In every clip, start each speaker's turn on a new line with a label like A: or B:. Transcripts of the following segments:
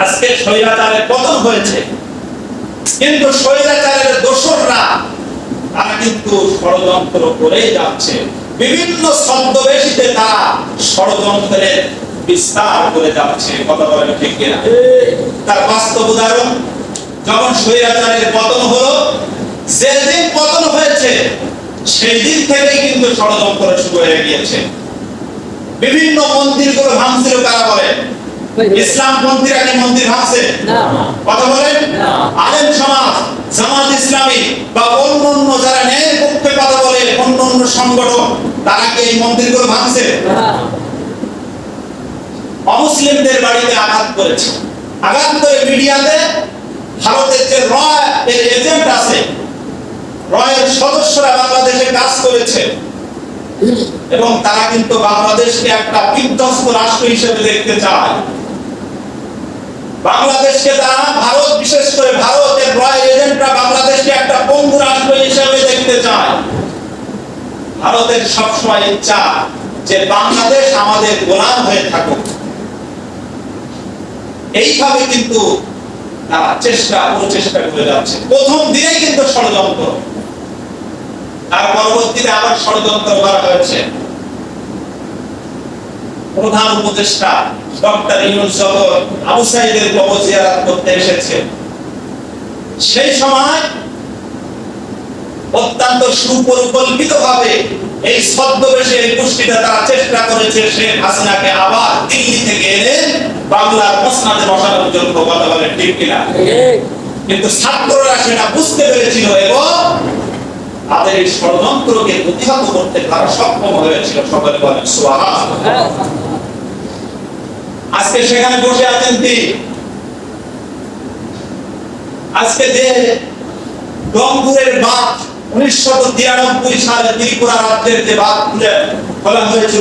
A: আজকে স্বৈরাচারের পতন হয়েছে। কিন্তু তারা কিন্তু ষড়যন্ত্র করেই যাচ্ছে। বিভিন্ন ছদ্মবেশীতে তারা ষড়যন্ত্রের বিস্তার করে যাচ্ছে। বলেন ঠিক কিনা? তার বাস্তব উদাহরণ, যখন স্বৈরাচারের পতন হলো, যেদিন পতন হয়েছে সেই দিন থেকেই কিন্তু ষড়যন্ত্র শুরু হয়ে গিয়েছে। বিভিন্ন মন্দিরগুলো ভাঙছিল, কারা বলেন? ইসলাম পন্থীরা কি মন্দির ভাঙছে? কথা বলেন? আলেম সমাজ জামাত ইসলামী বা অন্য অন্য যারা ন্যায়ের পক্ষে কথা বলে অন্য অন্য সংগঠন তারা কি এই মন্দিরগুলো ভাঙছে? অমুসলিমদের বাড়িতে আঘাত করেছে। আঘাত করে মিডিয়াতে ভারতের যে র এর এজেন্ট আছে রয়ের সদস্যরা বাংলাদেশে কাজ করেছে। এবং তারা কিন্তু বাংলাদেশকে একটা বিধ্বস্ত রাষ্ট্র হিসেবে দেখতে চায়। বাংলাদেশকে তারা ভারত, বিশেষ করে ভারতের রয়্যাল এজেন্টরা বাংলাদেশকে একটা পঙ্গু রাষ্ট্র হিসেবে দেখতে চায়। ভারতের সবসময় ইচ্ছা যে বাংলাদেশ আমাদের গোলাম হয়ে থাকুক। এইভাবে কিন্তু তারা চেষ্টা, প্রচেষ্টা করে যাচ্ছে। প্রথম দিনে কিন্তু ষড়যন্ত্র। তার পরবর্তীতে আবার ষড়যন্ত্র করা হয়েছে। প্রধান উপদেষ্টা ডক্টর ইউনুস যখন আবু সাইদের কবর জিয়ারত করতে এসেছে। সেই সময় অত্যন্ত সুপরিকল্পিত ভাবে এই ছদ্মবেশে গোষ্ঠীটা তারা চেষ্টা করেছে শেখ হাসিনাকে আবার দিল্লি থেকে এনে বাংলার মসনাদে বসানোর জন্য কথা বলে ঠিক কিনা। কিন্তু ছাত্ররা সেটা বুঝতে পেরেছিল এবং তাদের এই ষড়যন্ত্রকে প্রতিহত করতে তারা সক্ষম হয়েছিল। সকলে বলেন আজকে সেখানে বসে আছেন তিনি আজকে যে রংপুরের বাঁধ তিরানব্বই সালে ত্রিপুরা রাজ্যের যে বাঁধ খুলে হয়েছে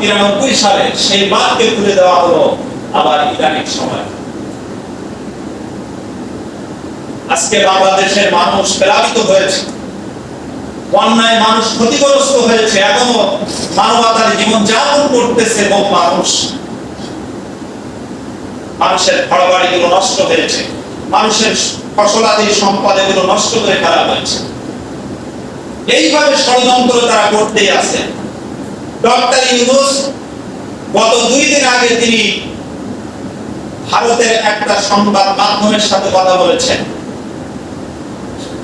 A: তিরানব্বই সালে, সেই বাঁধকে খুলে দেওয়া হলো আবার ইদানিং সময়। আজকে বাংলাদেশের মানুষ প্লাবিত হয়েছে। অন্যায় মানুষ ক্ষতিগ্রস্ত হয়েছে, এখনও মানবতার জীবন যাপন করতেছে এবং মানুষ। মানুষের ঘরবাড়ি গুলো নষ্ট হয়েছে, মানুষের ফসলাদি সম্পদ এগুলো নষ্ট করে ফেলা হয়েছে। এইভাবে ষড়যন্ত্র তারা করতেই আছে। ডক্টর ইউনুস গত দুই দিন আগে তিনি ভারতের একটা সংবাদ মাধ্যমের সাথে কথা বলেছেন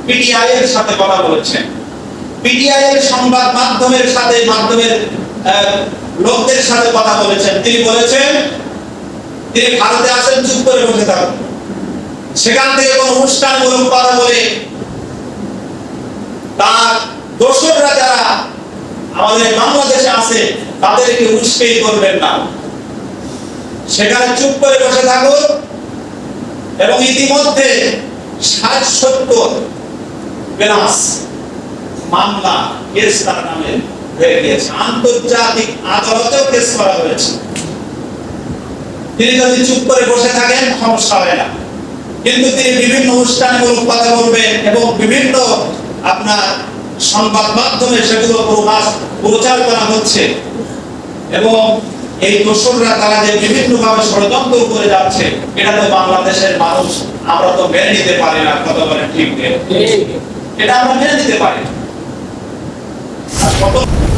A: পিটিআই এর সাথে কথা বলেছেন। পিটিআই এর সংবাদ মাধ্যমের সাথে, মাধ্যমের লোকদের সাথে কথা বলেছেন। তিনি বলেছেন, তিনি ভারতে আসেন চুপ করে বসে থাকুন। সেখান থেকে কোন অনুষ্ঠানমূলক কথা বলে তার দোসররা যারা আমাদের বাংলাদেশে আছে, তাদেরকে উস্কেই করবেন না। সেখানে চুপ করে বসে থাকুন এবং ইতিমধ্যে ষাট সত্তর বেনাস মামলা কেস তার নামে হয়ে গিয়েছে। আন্তর্জাতিক আদালতেও কেস করা হয়েছে। তিনি যদি চুপ করে বসে থাকেন সমস্যা হয় না। কিন্তু তিনি বিভিন্ন অনুষ্ঠানমূলক কথা বলবেন এবং বিভিন্ন আপনার সংবাদ মাধ্যমে সেগুলো প্রকাশ প্রচার করা হচ্ছে। এবং এই দোসররা তারা যে বিভিন্ন ভাবে ষড়যন্ত্র করে যাচ্ছে এটা তো বাংলাদেশের মানুষ আমরা তো মেনে নিতে পারি না কত বলে ঠিক। এটা আমরা মেনে নিতে পারি না। como.